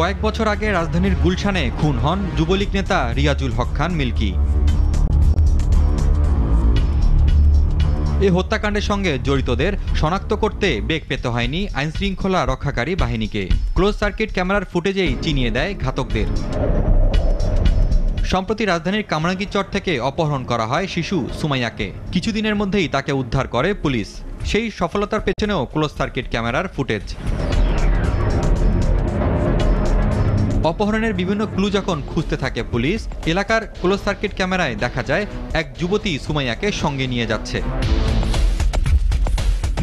কয়েক বছর আগে রাজধানীর গুলশানে খুন হন যুবলীগ নেতা রিয়াজুল হক খান মিল্কি। এ হত্যাকাণ্ডের সঙ্গে জড়িতদের শনাক্ত করতে বেগ পেতে হয়নি আইনশৃঙ্খলা রক্ষাকারী বাহিনীকে। ক্লোজ সার্কিট ক্যামেরার ফুটেজেই চিনিয়ে দেয় ঘাতকদের। সম্প্রতি রাজধানীর কামরাঙ্গি চর থেকে অপহরণ করা হয় শিশু সুমাইয়াকে। কিছুদিনের মধ্যেই তাকে উদ্ধার করে পুলিশ। সেই সফলতার পেছনেও ক্লোজ সার্কিট ক্যামেরার ফুটেজ। অপহরণের বিভিন্ন ক্লু যখন খুঁজতে থাকে পুলিশ, এলাকার ক্লোজ সার্কিট ক্যামেরায় দেখা যায়, এক যুবতী সুমাইয়াকে সঙ্গে নিয়ে যাচ্ছে।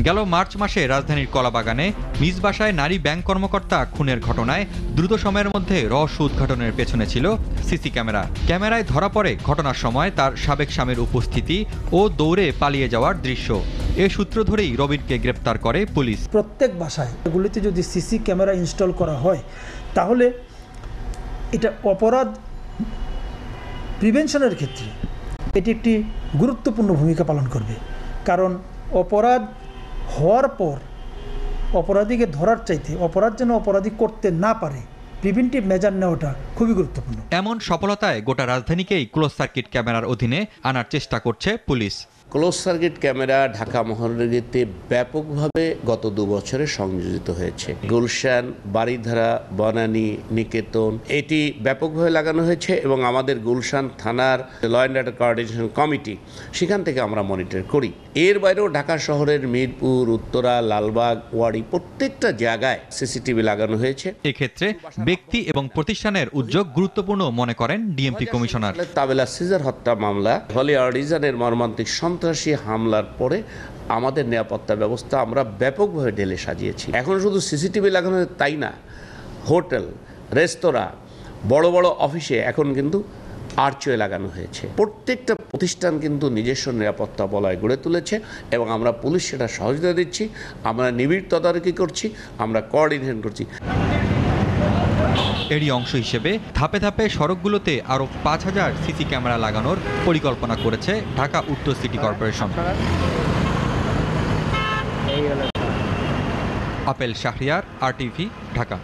গেল মার্চ মাসে রাজধানীর কলাবাগানে, নিজ বাসায় নারী ব্যাংক কর্মকর্তা খুনের ঘটনায় দ্রুত সময়ের মধ্যে রহস্য উদ্ঘাটনের পেছনে ছিল সিসি ক্যামেরা। ক্যামেরায় ধরা পড়ে ঘটনার সময় তার সাবেক স্বামীর উপস্থিতি ও দৌড়ে পালিয়ে যাওয়ার দৃশ্য। এ সূত্র ধরেই রবিনকে গ্রেপ্তার করে পুলিশ। প্রত্যেক বাসায় এগুলিতে যদি সিসি ক্যামেরা ইনস্টল করা হয়, তাহলে এটা অপরাধ প্রিভেনশনের ক্ষেত্রে এটি একটি গুরুত্বপূর্ণ ভূমিকা পালন করবে। কারণ অপরাধ হওয়ার পর অপরাধীকে ধরার চাইতে অপরাধ যেন অপরাধী করতে না পারে প্রিভেন্টিভ মেজার নেওয়াটা খুবই গুরুত্বপূর্ণ। এমন সফলতায় গোটা রাজধানীকেই ক্লোজ সার্কিট ক্যামেরার অধীনে আনার চেষ্টা করছে police. Close circuit camera Dhaka মহানগরীতে ব্যাপকভাবে গত দু বছরে সংযোজিত হয়েছে। গুলশান বাড়িধারা বনানী নিকেতন এটি ব্যাপকভাবে লাগানো হয়েছে এবং আমাদের গুলশান থানার law and order coordination committee সেখান থেকে আমরা মনিটর করি। এর বাইরেও ঢাকা শহরের মিরপুর উত্তরা লালবাগ ওয়ারি প্রত্যেকটা জায়গায় সিসিটিভি লাগানো হয়েছে। এক্ষেত্রে ব্যক্তি এবং প্রতিষ্ঠানের উদ্যোগ গুরুত্বপূর্ণ মনে করেন ডিএমপি কমিশনার। তাবেলা সিজার হত্যা মামলা হলি আর্টিজানের মর্মান্তিক সন্ত্রাসী হামলার পরে আমাদের নিরাপত্তা ব্যবস্থা আমরা ব্যাপকভাবে ঢেলে সাজিয়েছি। এখন শুধু সিসিটিভি লাগানো তাই না, হোটেল, রেস্তোরাঁ, বড় বড় অফিসে এখন কিন্তু আর্চওয়ে লাগানো হয়েছে। প্রত্যেকটা প্রতিষ্ঠান কিন্তু নিজস্ব নিরাপত্তা বলয় গড়ে তুলেছে এবং আমরা পুলিশ সেটা সহযোগিতা দিচ্ছি, আমরা নিবিড় তদারকি করছি, আমরা কোঅর্ডিনেশন করছি। এরই অংশ হিসেবে ধাপে ধাপে সড়কগুলোতে আরও পাঁচ হাজার সিসি ক্যামেরা লাগানোর পরিকল্পনা করেছে ঢাকা উত্তর city corporation. Apel Shahriar RTV Dhaka.